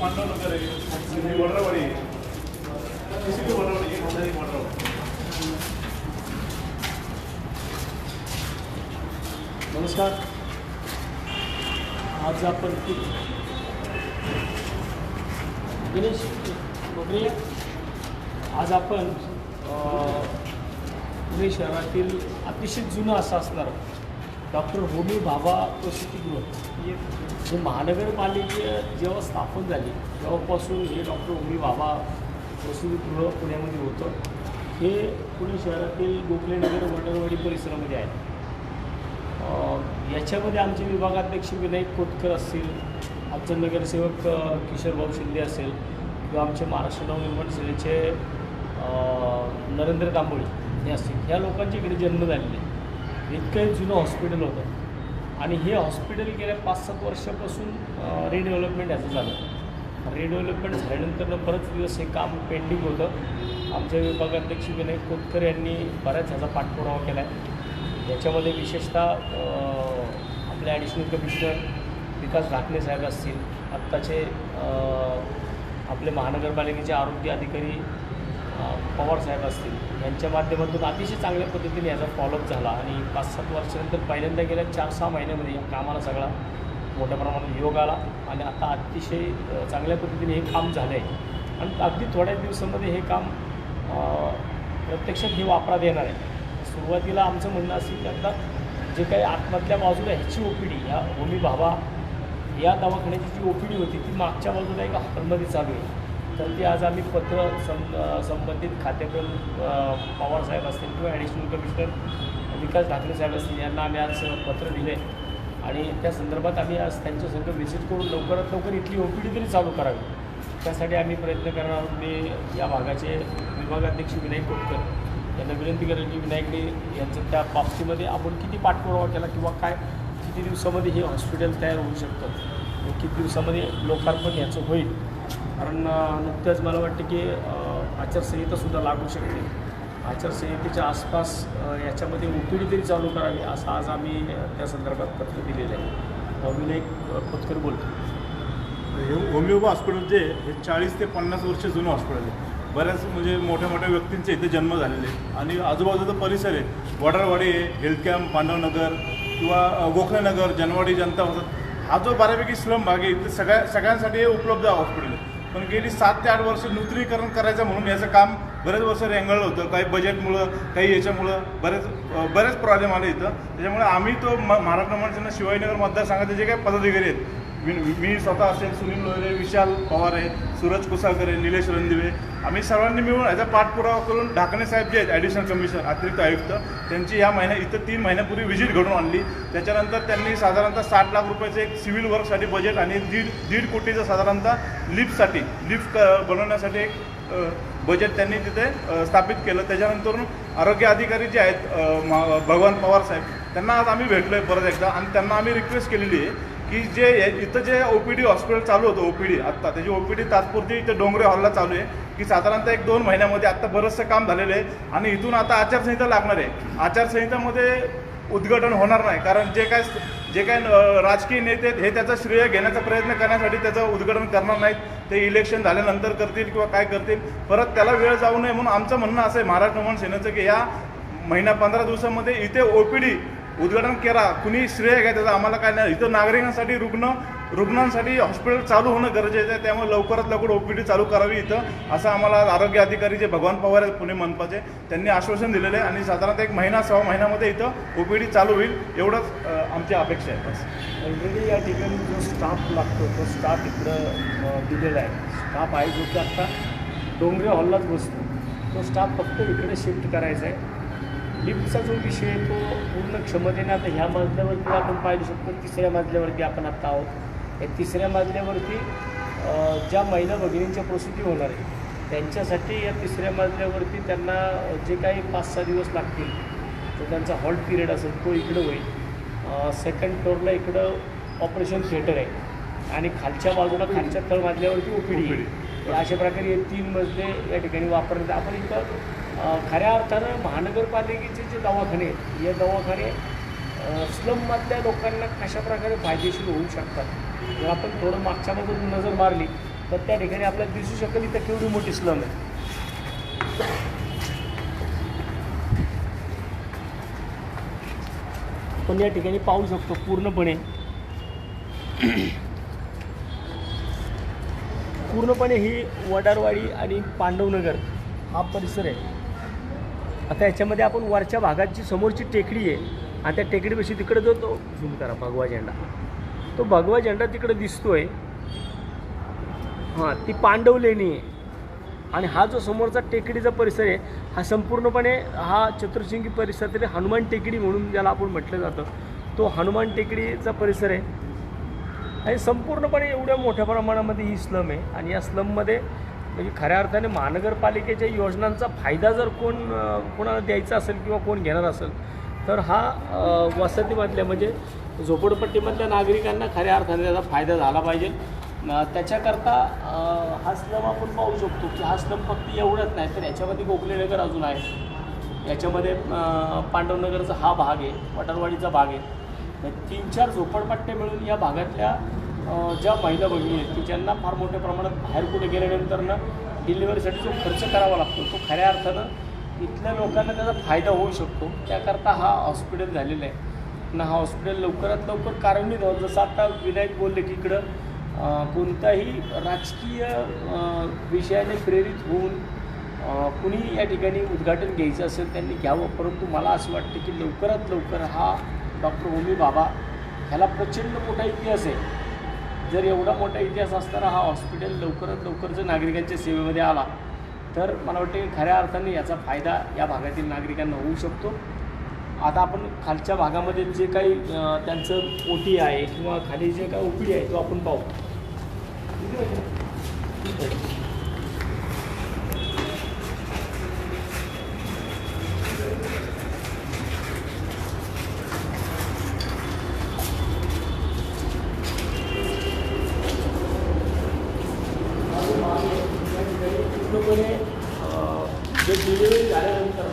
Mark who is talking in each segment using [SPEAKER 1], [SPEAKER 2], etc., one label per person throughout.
[SPEAKER 1] पांडव नगर आहे वडरावाडी आहे PCB वडरावाडी आहे
[SPEAKER 2] नमस्कार. आज आपण गणेश दिनेश आज आपण पुणे शहरातील अतिशय जुनं असं असणार. डॉक्टर होमी भाभा प्रसूतीगृह हे महानगरपालिके जेव्हा स्थापन झाली तेव्हापासून हे डॉक्टर होमी भाभा प्रसूतीगृह पुण्यामध्ये होतं. हे पुणे शहरातील गोखलेनगर वडरवाडी परिसरामध्ये आहे. याच्यामध्ये आमचे विभागाध्यक्ष विनायक कोटकर असतील आमचे नगरसेवक किशोरभाऊ शिंदे असेल किंवा आमचे महाराष्ट्र नवनिर्माण सेनेचे नरेंद्र दांबोळी हे असतील. ह्या लोकांच्या इकडे जन्म झालेले. इतकं जुनं हॉस्पिटल होतं. आणि हे हॉस्पिटल गेल्या पाच सात वर्षापासून रिडेव्हलपमेंट याचं झालं. रिडेव्हलपमेंट झाल्यानंतर बरंच दिवस हे काम पेंडिंग होतं. आमचे विभागाध्यक्ष विनायक कोटकर यांनी बऱ्याच ह्याचा पाठपुरावा केला आहे याच्यामध्ये विशेषतः आपले ॲडिशनल कमिशनर विकास ढाकणे साहेब असतील. आत्ताचे आपले महानगरपालिकेचे आरोग्य अधिकारी पवार साहेब असतील यांच्या माध्यमातून अतिशय चांगल्या पद्धतीने याचा फॉलोअप झाला. आणि पाच सात वर्षानंतर पहिल्यांदा गेल्या चार सहा महिन्यामध्ये या कामाला सगळा मोठ्या प्रमाणात योग आला. आणि आता अतिशय चांगल्या पद्धतीने हे काम झालं आहे आणि अगदी थोड्या दिवसामध्ये हे काम प्रत्यक्षात हे वापरात येणार आहे. सुरुवातीला आमचं म्हणणं असेल की आता जे काही आतमधल्या बाजूला ह्याची ओ पी डी ह्या होमी भावा या दवाखान्याची जी ओ पी डी होती ती मागच्या बाजूला एका हॉटेलमध्ये चालू आहे. तर ती आज आम्ही पत्र सं संबंधित खात्याकडून पवारसाहेब असतील किंवा ॲडिशनल कमिशनर विकास ठाकरे साहेब असतील यांना आम्ही आज पत्र दिले आणि त्या संदर्भात आम्ही आज त्यांच्या संघ व्हिजिट करून लवकरात लवकर इथली ओ पी डी तरी चालू करावी. त्यासाठी आम्ही प्रयत्न करणार आहोत. मी या भागाचे विभागाध्यक्ष विनायक कोटकर यांना विनंती करेल की विनायकने यांचं त्या बाबतीमध्ये आपण किती पाठपुरावा केला किंवा काय किती दिवसामध्ये हे हॉस्पिटल तयार होऊ शकतं किती दिवसामध्ये लोकार्पण याचं होईल. कारण नुकत्याच मला वाटतं की आचारसंहितासुद्धा लागू शकते. आचारसंहितेच्या आसपास याच्यामध्ये ओपीडी तरी चालू करावी असं आज आम्ही त्या संदर्भात पत्र दिलेलं आहे. विनायक खोतकर बोलतो.
[SPEAKER 1] हे होमिओपा हॉस्पिटल जे हे चाळीस ते पन्नास वर्ष जुनं हॉस्पिटल आहे. बऱ्याच म्हणजे मोठ्या मोठ्या व्यक्तींचे इथे जन्म झालेले आहे आणि आजूबाजूचा परिसर आहे. वडारवाडी आहे हेल्थ कॅम्प पांडवनगर किंवा अ, गोखलेनगर जनवाडी जनता वसत हा जो बऱ्यापैकी स्लम भाग आहे इथे सगळ्या सगळ्यांसाठी उपलब्ध हॉस्पिटल आहे. पण गेली सात ते आठ वर्ष नूतनीकरण करायचं म्हणून याचं काम बरेच वर्ष रेंगाळलं होतं. काही बजेटमुळं काही याच्यामुळं बरेच बरेच प्रॉब्लेम आले इथं. त्याच्यामुळे आम्ही तो म महाराष्ट्र मंडळाच्या शिवाजीनगर मतदारसंघाचे जे काही पदाधिकारी आहेत मी मी स्वतः असेल सुनील लोहरे विशाल पवार आहे सूरज कुसाळकर आहे निलेश रणदिवे. आम्ही सर्वांनी मिळून याचा पाठपुरावा करून ढाकणे साहेब जे आहेत ॲडिशनल कमिशनर अतिरिक्त आयुक्त त्यांची या महिन्या इथं तीन महिन्यापूर्वी व्हिजिट घडून आणली. त्याच्यानंतर त्यांनी साधारणतः साठ लाख रुपयाचं एक सिव्हिल वर्कसाठी बजेट आणि दीड दीड कोटीचं साधारणतः लिफ्टसाठी लिफ्ट बनवण्यासाठी एक बजेट त्यांनी तिथे स्थापित केलं. त्याच्यानंतर आरोग्य अधिकारी जे आहेत भगवान पवार साहेब त्यांना आज आम्ही भेटलो आहे परत एकदा आणि त्यांना आम्ही रिक्वेस्ट केलेली आहे की जे इथं जे ओ पी डी हॉस्पिटल चालू होतं ओ पी डी आत्ता. त्याची ओ पी डी तात्पुरती इथं डोंगरे हॉलला चालू आहे की साधारणतः एक दोन महिन्यामध्ये आत्ता बरंचसं काम झालेलं आहे. आणि इथून आता आचारसंहिता लागणार आहे. आचारसंहितामध्ये उद्घाटन होणार नाही कारण जे काय जे काय राजकीय नेते हे त्याचं श्रेय घेण्याचा प्रयत्न करण्यासाठी त्याचं उद्घाटन करणार नाहीत. ते इलेक्शन झाल्यानंतर करतील किंवा काय करतील परत त्याला वेळ जाऊ नये म्हणून आमचं म्हणणं असं आहे महाराष्ट्र नवं सेनेचं की या महिना पंधरा दिवसामध्ये इथे ओ पी डी उद्घाटन केला. कुणी श्रेय घ्या त्याचा आम्हाला काय नाही. इथं नागरिकांसाठी रुग्ण रुग्णांसाठी हॉस्पिटल चालू होणं गरजेचं आहे. त्यामुळे लवकरात लवकर ओ पी डी चालू करावी इथं. असं आम्हाला आरोग्य अधिकारी जे भगवान पवार आहेत पुणे मनपाचे त्यांनी आश्वासन दिलेलं आहे. आणि साधारणतः एक महिना सहा महिन्यामध्ये इथं ओ पी डी चालू होईल. एवढंच आमची अपेक्षा आहे. बस.
[SPEAKER 2] ऑलरेडी या ठिकाणी जो स्टाफ लागतो तो स्टाफ इकडं दिलेला आहे. स्टाफ आहे जो की आत्ता डोंगरे हॉललाच बसतो. तो स्टाफ फक्त इकडे शिफ्ट करायचा आहे. लिफ्टचा जो विषय आहे तो पूर्ण क्षमतेने आता ह्या मजल्यावरती आपण पाहिलं शकतो. तिसऱ्या मजल्यावरती आपण आत्ता आहोत. या तिसऱ्या मजल्यावरती ज्या महिला भगिनींच्या प्रसूती होणार आहे त्यांच्यासाठी या तिसऱ्या मजल्यावरती त्यांना जे काही पाच सहा दिवस लागतील तो त्यांचा हॉल्ट पिरियड असेल तो इकडं होईल. सेकंड फ्लोअरला इकडं ऑपरेशन थिएटर आहे. आणि खालच्या बाजूला खालच्या तळमजल्यावरती ओ पी डी अशा प्रकारे हे तीन मजले या ठिकाणी वापरण्यात आपण इथं खऱ्या अर्थानं महानगरपालिकेचे जे दवाखाने आहेत हे दवाखाने स्लममधल्या लोकांना कशा प्रकारे फायदेशीर होऊ शकतात? जर आपण थोडं मागच्या मागून नजर मारली तर त्या ठिकाणी आपल्याला दिसू शकेल इथं केवढी मोठी स्लम आहे. आपण या ठिकाणी पाहू शकतो पूर्णपणे. पूर्णपणे ही वडारवाडी आणि पांडवनगर हा परिसर आहे. आता याच्यामध्ये आपण वरच्या भागात जी समोरची टेकडी आहे आणि त्या टेकडीपाशी तिकडे जो तो झूम करा भगवा झेंडा. तो भगवा झेंडा तिकडे दिसतोय. हां ती पांडव लेणी आहे. आणि हा जो समोरचा टेकडीचा परिसर आहे हा संपूर्णपणे हा चतुर्शिंगी तरी हनुमान टेकडी म्हणून ज्याला आपण म्हटलं जातं. तो हनुमान टेकडीचा परिसर आहे. आणि संपूर्णपणे एवढ्या मोठ्या प्रमाणामध्ये ही स्लम आहे. आणि या स्लममध्ये म्हणजे खऱ्या अर्थाने महानगरपालिकेच्या योजनांचा फायदा जर कोण कोणाला द्यायचा असेल किंवा कोण घेणार असेल तर हा वसतीमधल्या म्हणजे झोपडपट्टीमधल्या नागरिकांना खऱ्या अर्थाने त्याचा फायदा झाला पाहिजे. त्याच्याकरता हा स्लम आपण पाहू शकतो की हा स्लम फक्त एवढंच नाही तर याच्यामध्ये गोखलेनगर अजून आहे. याच्यामध्ये पांडवनगरचा हा भाग आहे वटरवाडीचा भाग आहे. तीन चार झोपडपट्ट्या मिळून या भागातल्या ज्या महिला भगिनी आहेत की ज्यांना फार मोठ्या प्रमाणात बाहेर कुठे गेल्यानंतर ना डिलिव्हरीसाठी जो खर्च करावा लागतो तो खऱ्या अर्थानं इथल्या लोकांना त्याचा फायदा होऊ शकतो. त्याकरता हा हॉस्पिटल झालेला आहे. ना हा हॉस्पिटल लवकरात लवकर कार्यान्वित व्हावं. जसं आता विनायक बोलले की इकडं कोणताही राजकीय विषयाने प्रेरित होऊन कुणी या ठिकाणी उद्घाटन घ्यायचं असेल त्यांनी घ्यावं. परंतु मला असं वाटतं की लवकरात लवकर हा डॉक्टर होमी बाबा ह्याला प्रचंड मोठा इतिहास आहे. जर एवढा मोठा इतिहास असताना हा हॉस्पिटल लवकरात लवकर जर नागरिकांच्या सेवेमध्ये आला तर मला वाटतं की खऱ्या अर्थाने याचा फायदा या भागातील नागरिकांना होऊ शकतो. आता आपण खालच्या भागामध्ये जे काही त्यांचं ओ टी आहे किंवा खाली जे काही ओ आहे तो आपण पाहू. पूर्णपणे जे डिलिव्हरी झाल्यानंतर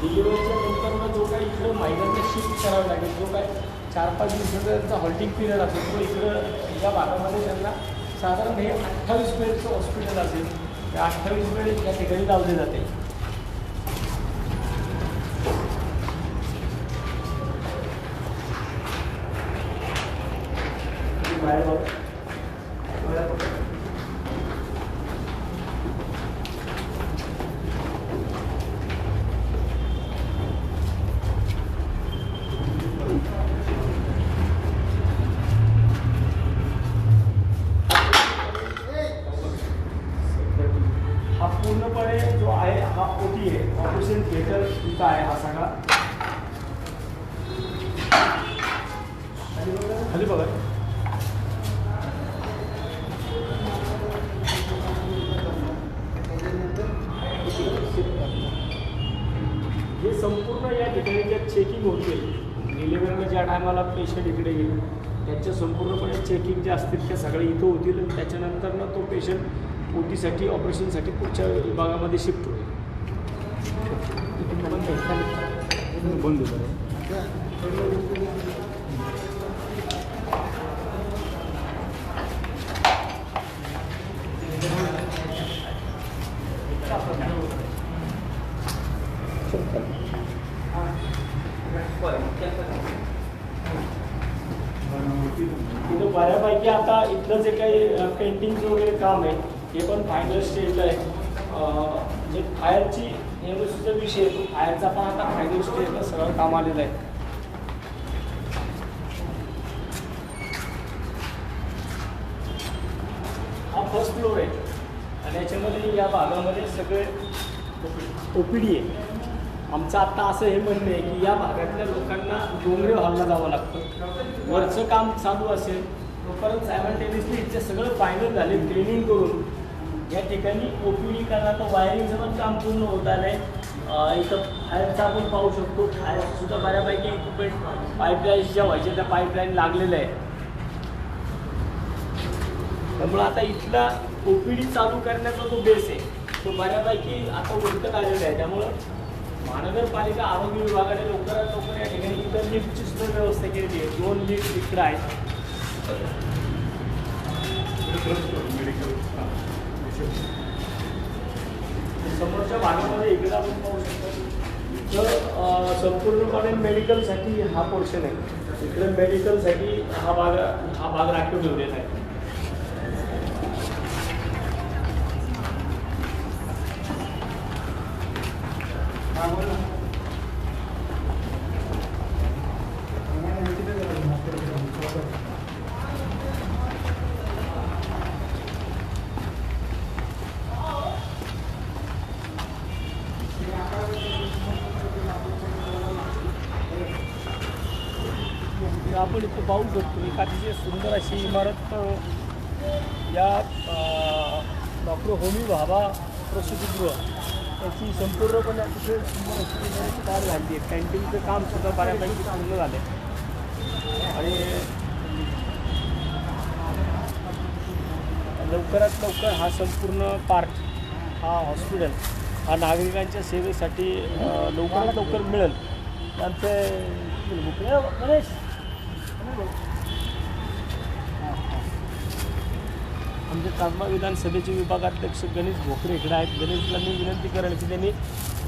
[SPEAKER 2] डिलिव्हरीच्या नंतर जो काही इकडं महिलांना शिफ्ट करावं लागेल जो काही चार पाच दिवसाचा त्यांचा हॉल्टिंग पिरियड असेल तो इकडं या भागामध्ये त्यांना साधारण हे अठ्ठावीस बेडचं हॉस्पिटल असेल त्या अठ्ठावीस बेड या ठिकाणी लावले जाते. हे संपूर्ण या ठिकाणी ज्या चेकिंग होते डिलिव्हरीला ज्या टायमाला पेशंट इकडे येईल त्यांच्या संपूर्णपणे चेकिंग जे असतील त्या सगळे इथं होतील आणि त्याच्यानंतर ना तो पेशंट ओ टीसाठी ऑपरेशनसाठी पुढच्या विभागामध्ये शिफ्ट होईल. बंद इथं बऱ्यापैकी आता इथलं जे काही पेंटिंगचं वगैरे काम आहे म्हणजे हे पण फायनल स्टेजला आहे. म्हणजे फायरची फायरची एमएससीचा विषय आहे, फायरचा पण आता फायनल स्टेजला सगळं काम आलेलं आहे. हा फर्स्ट फ्लोर आहे. आणि याच्यामध्ये या भागामध्ये सगळे ओपीडी डी आहे. आमचं आत्ता असं हे म्हणणं आहे की या भागातल्या लोकांना डोंगरे हॉलला जावं लागतं. वरचं काम चालू असेल तोपर्यंत सायमल्टेनियसली इथे सगळं फायनल झाले ट्रेनिंग करून. या ठिकाणी ओ पी डी वायरिंगचं पण काम पूर्ण होत आलं आहे इथं फायरचा आपण पाहू शकतो. फायरसुद्धा बऱ्यापैकी इक्विपमेंट पाईपलाईन्स ज्या व्हायच्या त्या पाईपलाईन लागलेल्या आहे त्यामुळं आता इथला ओ पी डी चालू करण्याचा जो बेस आहे तो बऱ्यापैकी आता उलटत आलेला आहे. त्यामुळं महानगरपालिका आरोग्य विभागाने लवकरात लवकर या ठिकाणी इतर लिफ्टची सुद्धा व्यवस्था केलेली आहे. दोन लिफ्ट इकडं आहेत. समोरच्या भागामध्ये इकडे आपण पाहू शकतो तर संपूर्णपणे मेडिकलसाठी हा पोर्शन आहे. इकडे मेडिकलसाठी हा भाग हा भाग राखीव ठेवलेला आहे तर आपण इथं पाहू शकतो एक अतिशय सुंदर अशी इमारत या डॉक्टर होमी भाभा प्रसूतीगृह याची संपूर्णपणे अतिशय सुंदर अशी इमारत तयार झाली आहे. कॅन्टीनचं काम सुद्धा बऱ्यापैकी चांगलं झालं आहे आणि लवकरात लवकर हा संपूर्ण पार्ट हा हॉस्पिटल हा नागरिकांच्या सेवेसाठी लवकरात लवकर मिळेल. त्यांचे गणेश आमचे तालमा विधानसभेचे विभागाध्यक्ष गणेश भोकरे इकडे आहेत. गणेशला मी विनंती करेल की त्यांनी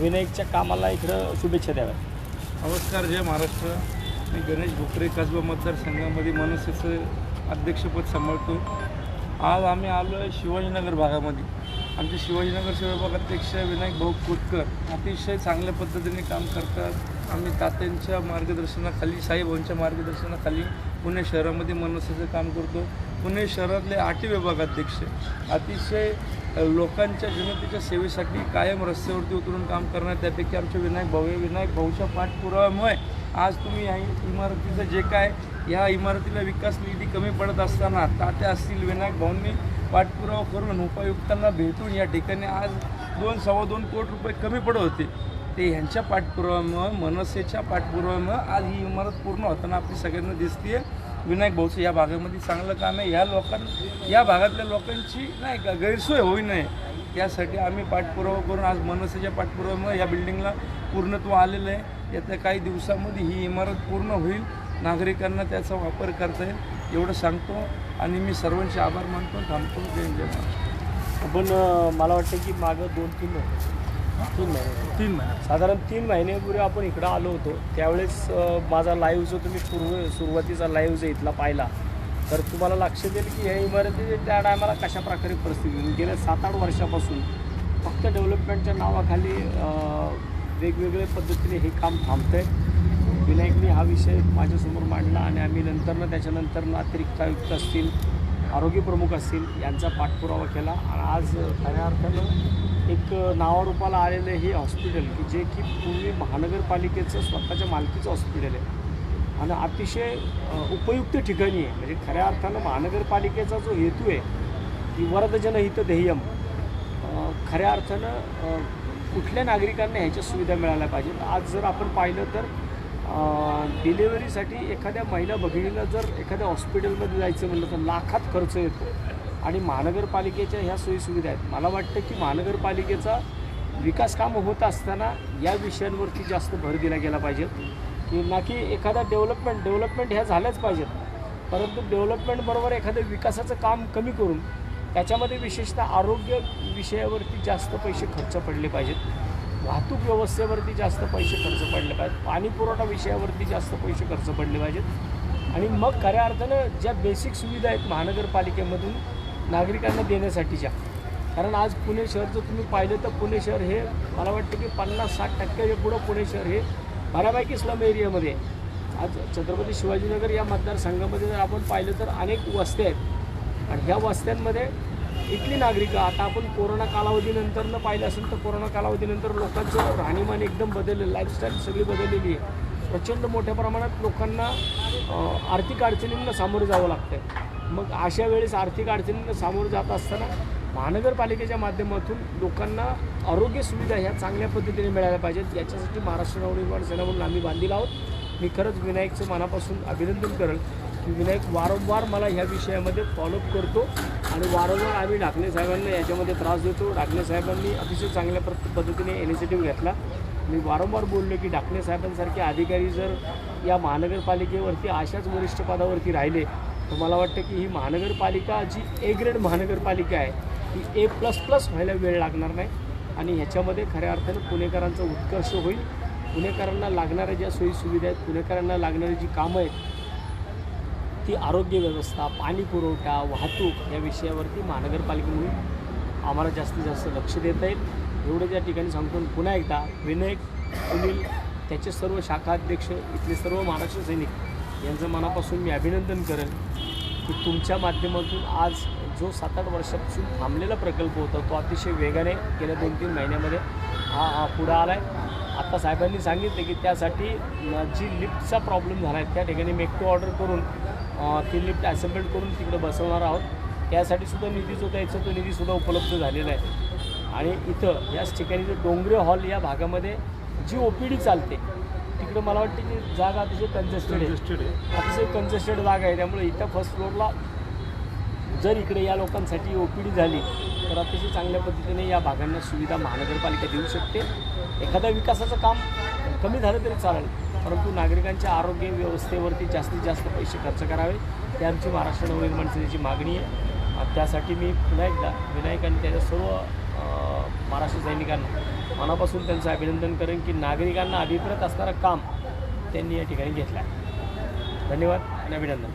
[SPEAKER 2] विनायकच्या कामाला इकडं शुभेच्छा द्याव्या
[SPEAKER 3] नमस्कार जय महाराष्ट्र. मी गणेश भोकरे कसबा मतदारसंघामध्ये मनसेचं अध्यक्षपद सांभाळतो. आज आम्ही आलो आहे शिवाजीनगर भागामध्ये. आमचे शिवाजीनगर विभागाध्यक्ष विनायक भाऊ कोतकर अतिशय चांगल्या पद्धतीने काम करतात. आम्ही तात्यांच्या मार्गदर्शनाखाली साईबाबांच्या मार्गदर्शनाखाली पुणे शहरामध्ये मनसेचं काम करतो. पुणे शहरातले आठवी विभागाध्यक्ष अतिशय लोकांच्या जनतेच्या सेवेसाठी कायम रस्त्यावरती उतरून काम करणार त्यापैकी आमचे विनायक भाऊ विनायक भाऊच्या पाठपुराव्यामुळे आज तुम्ही या इमारतीचं जे काय या इमारतीला विकास निधी कमी पडत असताना तात्या असतील विनायक भाऊंनी पाठपुरावा करून उपायुक्तांना भेटून या ठिकाणी आज दोन सव्वा दोन कोटी रुपये कमी पडत होते. ते ह्यांच्या पाठपुराव्यामुळं मनसेच्या पाठपुराव्यामुळं आज ही इमारत पूर्ण होताना आपली सगळ्यांना दिसते विनायक भाऊचं या भागामध्ये चांगलं काम आहे. या लोकांना या भागातल्या लोकांची नाही का गैरसोय होऊ नये यासाठी आम्ही पाठपुरावा करून आज मनसेच्या पाठपुराव्यामुळे या बिल्डिंगला पूर्णत्व आलेलं आहे. येत्या काही दिवसामध्ये ही इमारत पूर्ण होईल. नागरिकांना त्याचा वापर करता येईल. एवढं सांगतो आणि मी सर्वांचे आभार मानतो. थांबतो. जय जय आपण
[SPEAKER 2] पण मला वाटतं की मागं दोन तीन तीन महिने.
[SPEAKER 1] तीन महिने.
[SPEAKER 2] साधारण तीन महिन्यापूर्वी आपण इकडं आलो होतो. त्यावेळेस अ, माझा लाईव्ह जो तुम्ही पूर्व सुरुवातीचा लाईव्ह जो इथला पाहिला तर तुम्हाला लक्षात येईल की ह्या इमारतीची त्या टायमाला कशा प्रकारे परिस्थिती होती. गेल्या सात आठ वर्षापासून फक्त डेव्हलपमेंटच्या नावाखाली अ, वेगवेगळ्या पद्धतीने हे काम थांबतं आहे विनायकने हा विषय माझ्यासमोर मांडला आणि आम्ही नंतरनं त्याच्यानंतरनं अतिरिक्त आयुक्त असतील आरोग्य प्रमुख असतील यांचा पाठपुरावा केला. आणि आज खऱ्या अर्थानं एक नावारूपाला आलेलं हे हॉस्पिटल की जे की पूर्वी महानगरपालिकेचं स्वतःच्या मालकीचं हॉस्पिटल आहे. आणि अतिशय उपयुक्त ठिकाणी आहे. म्हणजे खऱ्या अर्थानं महानगरपालिकेचा जो हेतू आहे की वरदजन हित ध्येयम खऱ्या अर्थानं कुठल्या नागरिकांना ह्याच्या सुविधा मिळाल्या पाहिजेत? आज जर आपण पाहिलं तर डिलेवरीसाठी एखाद्या महिला भगिनीला जर एखाद्या हॉस्पिटलमध्ये जायचं म्हणलं तर लाखात खर्च येतो. आणि महानगरपालिकेच्या ह्या सोयीसुविधा आहेत. मला वाटतं की महानगरपालिकेचा विकास कामं होत असताना या विषयांवरती जास्त भर दिला गेला पाहिजे. की ना की एखादा डेव्हलपमेंट डेव्हलपमेंट ह्या झाल्याच पाहिजेत. परंतु डेव्हलपमेंटबरोबर एखादं विकासाचं काम कमी करून त्याच्यामध्ये विशेषतः आरोग्य विषयावरती जास्त पैसे खर्च पडले पाहिजेत. वाहतूक व्यवस्थेवरती जास्त पैसे खर्च पडले पाहिजेत. पाणी पुरवठा विषयावरती जास्त पैसे खर्च पडले पाहिजेत. आणि मग खऱ्या अर्थानं ज्या बेसिक सुविधा आहेत महानगरपालिकेमधून नागरिकांना देण्यासाठीच्या. कारण आज पुणे शहर जर तुम्ही पाहिलं तर पुणे शहर हे मला वाटतं की पन्नास साठ टक्क्याच्या पुढं पुणे शहर हे बऱ्यापैकी स्लम एरियामध्ये आहे. आज छत्रपती शिवाजीनगर या मतदारसंघामध्ये जर आपण पाहिलं तर अनेक वस्त्या आहेत. आणि ह्या वस्त्यांमध्ये इथली नागरिकं आता आपण कोरोना कालावधीनंतरनं पाहिलं असेल तर कोरोना कालावधीनंतर लोकांचं राहणीमान एकदम बदललेलं लाईफस्टाईल सगळी बदललेली आहे. प्रचंड मोठ्या प्रमाणात लोकांना आर्थिक अडचणींना सामोरं जावं लागतं आहे मग अशा वेळेस आर्थिक अडचणींना सामोरं जात असताना महानगरपालिकेच्या माध्यमातून लोकांना आरोग्य सुविधा ह्या चांगल्या पद्धतीने मिळायला पाहिजेत. याच्यासाठी महाराष्ट्र नवनिर्माण सेना म्हणून आम्ही बांधील आहोत. मी खरंच विनायकचं मनापासून अभिनंदन करेल की विनायक वारंवार मला ह्या विषयामध्ये फॉलोअप करतो आणि वारंवार आम्ही ढाकणे साहेबांना याच्यामध्ये त्रास देतो. ढाकणे साहेबांनी अतिशय चांगल्या पद्धतीने इनिशिएटिव्ह घेतला. मी वारंवार बोललो की डाकणे साहेबांसारखे अधिकारी जर या महानगरपालिकेवरती अशाच वरिष्ठ पदावरती राहिले तर मला वाटतं की ही महानगरपालिका जी ए ग्रेड महानगरपालिका आहे ती ए प्लस प्लस व्हायला वेळ लागणार नाही. आणि ह्याच्यामध्ये खऱ्या अर्थानं पुणेकरांचा उत्कर्ष होईल. पुणेकरांना लागणाऱ्या ज्या सोयीसुविधा आहेत पुणेकरांना लागणारी जी कामं आहेत ती आरोग्य व्यवस्था पाणी पुरवठा वाहतूक या विषयावरती महानगरपालिकेकडून आम्हाला जास्तीत जास्त लक्ष देता येईल. एवढं त्या ठिकाणी सांगतो पुन्हा एकदा विनायक सुनील त्याचे सर्व शाखा अध्यक्ष इथले सर्व महाराष्ट्र सैनिक यांचं मनापासून मी अभिनंदन करेन की तुमच्या माध्यमातून आज जो सात आठ वर्षापासून थांबलेला प्रकल्प होता तो अतिशय वेगाने गेल्या दोन तीन महिन्यामध्ये हा हा पुढं आला आहे आत्ता साहेबांनी सांगितलं की त्यासाठी जी लिफ्टचा प्रॉब्लेम झाला आहे त्या ठिकाणी मेकटो ऑर्डर करून ती लिफ्ट ॲसेंबल करून तिकडे बसवणार आहोत. त्यासाठी सुद्धा निधी जो द्यायचा तो निधीसुद्धा उपलब्ध झालेला आहे. आणि इथं याच ठिकाणी जो डोंगरे हॉल या भागामध्ये जी ओ पी डी चालते तिकडं मला वाटतं की जागा अतिशय कंजेस्टेड आहे. अतिशय कंजेस्टेड जागा आहे. त्यामुळे इथं फर्स्ट फ्लोअरला जर इकडे या लोकांसाठी ओ पी डी झाली तर अतिशय चांगल्या पद्धतीने या भागांना सुविधा महानगरपालिका देऊ शकते. एखाद्या विकासाचं काम कमी झालं तरी चालेल परंतु नागरिकांच्या आरोग्य व्यवस्थेवरती जास्तीत जास्त पैसे खर्च करावे. ही आमची महाराष्ट्र नवनिर्माण सेनेची मागणी आहे. त्यासाठी मी पुन्हा एकदा विनायक आणि त्याच्या सर्व महाराष्ट्र सैनिकांना मनापासून त्यांचं अभिनंदन करेन की नागरिकांना अभिप्रेत असणारं काम त्यांनी या ठिकाणी घेतलं आहे धन्यवाद आणि अभिनंदन.